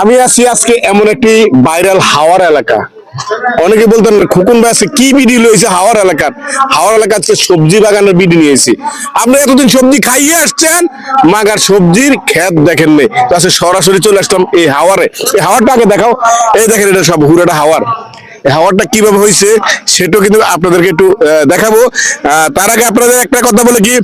আমি আছি আজকে এমন একটি ভাইরাল হাওয়ার এলাকা। অনেকে বলতেন খুকুন ভাই কি বিডি লইছে হাওয়ার এলাকার? হাওয়ার এলাকা আজকে সবজি বাগানের বিডি নিয়েছি। আপনি এতদিন সবজি খাইয়ে আসছেন, মাগার সবজির ক্ষেত দেখেন নেই। তো সরাসরি চলে আসলাম এই হাওয়ারে। এই হাওয়ারটা আগে দেখাও। এই দেখেন এটা সব হুরাটা হাওয়ার। হাওয়ারটা কীভাবে হয়েছে সেটাও কিন্তু আপনাদেরকে একটু দেখাবো। তার আগে আপনাদের একটা কথা বলে কি,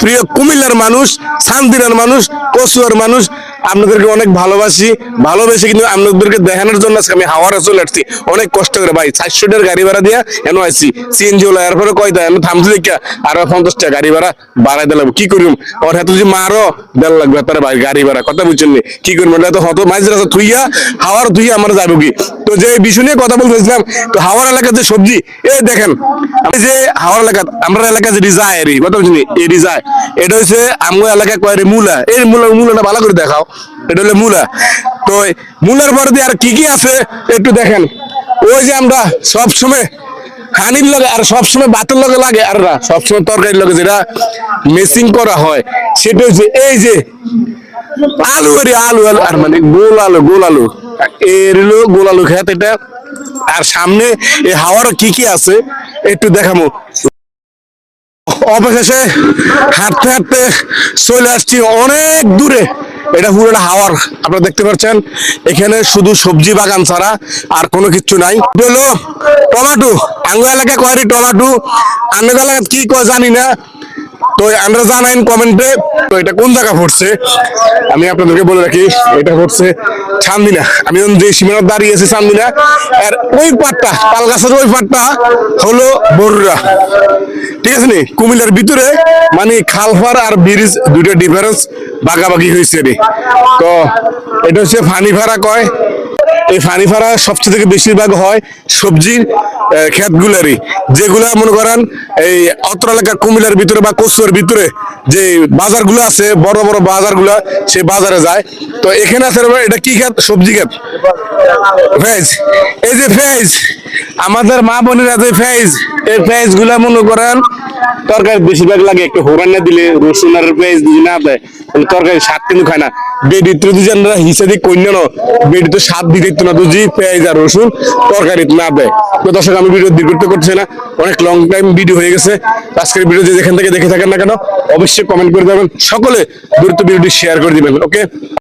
প্রিয় কুমিল্লার মানুষ শান্তিনার মানুষ, কচুয়ার মানুষ আপনাদেরকে অনেক ভালোবাসি, ভালোবেসে কিন্তু আপনাদেরকে দেখানোর জন্য আজকে আমি হাওয়ারে চলে আসছি। অনেক কষ্ট করে, ভাই, চারশো টাকার গাড়ি ভাড়া দিয়া এনে আসছি সিএনজি হলো, এরপরে কয় দেয়? আমি থামছি দেখা, আরও পঞ্চাশ টাকা গাড়ি ভাড়া বাড়াই দিলাম। কি করিম? ওর হাতে যদি মারো, দেড় লাগবে তার ভাই, গাড়ি ভাড়া, কথা বুঝছেন? কি করব এটা তো হত মাঝে রাস্তা থুইয়া হাওয়ার থুইয়া আমরা যাব কি? তো যে বিষয় নিয়ে কথা বলতেছিলাম, তো হাওয়ার এলাকার যে সবজি, এই দেখেন, আমি যে হাওয়ার এলাকা, আমরা এলাকা যে রিজায় এরি কথা বুঝছেন? এই রিজায়, এটা হচ্ছে আমার এলাকায় কয় রে, মূলা। এই মূলা, মূলাটা ভালো করে দেখাও। এটা হলো মূলা। তো মূলার পরে আর কি কি আছে একটু দেখেন। ওই যে আমরা সব সময় হানির লগে আর সবসময় বাতের লগে লাগে আর না, সবসময় তরকারির লগে যেটা মেসিং করা হয়, সেটা হচ্ছে এই যে আলু আরে আলু আলু, আর মানে গোল আলু গোল আলু। এর গোল আলু খেত এটা। আর সামনে এই হাওয়ার কি কি আছে একটু দেখামো। অবশেষে হাঁটতে হাঁটতে চলে আসছি অনেক দূরে। এটা পুরোটা হাওয়ার, আপনারা দেখতে পাচ্ছেন। এখানে শুধু সবজি বাগান ছাড়া আর কোনো কিছু নাই। হলো টমেটো আঙ্গু এলাকা কয়ারি টমেটো আঙ্গু এলাকা কি কয় জানি না। তো আমরা জানাইন কমেন্টে, তো এটা কোন জায়গা পড়ছে? আমি আপনাদেরকে বলে রাখি, এটা পড়ছে চান্দিনা। আমি যে সীমানার দাঁড়িয়ে আছি চান্দিনা। আর ওই পাটটা তাল গাছের ওই পাটটা হলো বরুরা। ঠিক আছে নি? কুমিল্লার ভিতরে মানে খালফার আর ব্রিজ দুইটা ডিফারেন্স বাগাবাগি হয়েছে রে। তো এটা হচ্ছে ফানি ভাড়া কয়। এই ফানি ভাড়া সবচেয়ে থেকে বেশিরভাগ হয় সবজির ক্ষেতগুলারই। যেগুলা মনে করেন এই অত্র এলাকার কুমিল্লার ভিতরে বা কচুয়ার ভিতরে যে বাজারগুলো আছে, বড় বড় বাজারগুলা, সেই বাজারে যায়। তো এখানে আছে এটা কি ক্ষেত? সবজি ক্ষেত? ফেজ। এই যে ফেজ, আমাদের মা বোনেরা যে ফেজ, এই ফেজগুলা মনে করেন তরকারি বেশিরভাগ লাগে, একটু হোরান্না দিলে রসুন আর পেঁয়াজ যদি না দেয় তরকারি স্বাদ কিন্তু খায় না। বেডি তো যদি আমরা হিসাবে কন্যা ন, বেডি তো স্বাদ দিতে দিত না যদি পেঁয়াজ আর রসুন তরকারি না দেয়। তো দর্শক, আমি ভিডিও দীর্ঘ করছি না, অনেক লং টাইম ভিডিও হয়ে গেছে। আজকের ভিডিও যে যেখান থেকে দেখে থাকেন না কেন, অবশ্যই কমেন্ট করে দেবেন সকলে দ্রুত ভিডিওটি শেয়ার করে দিবেন ওকে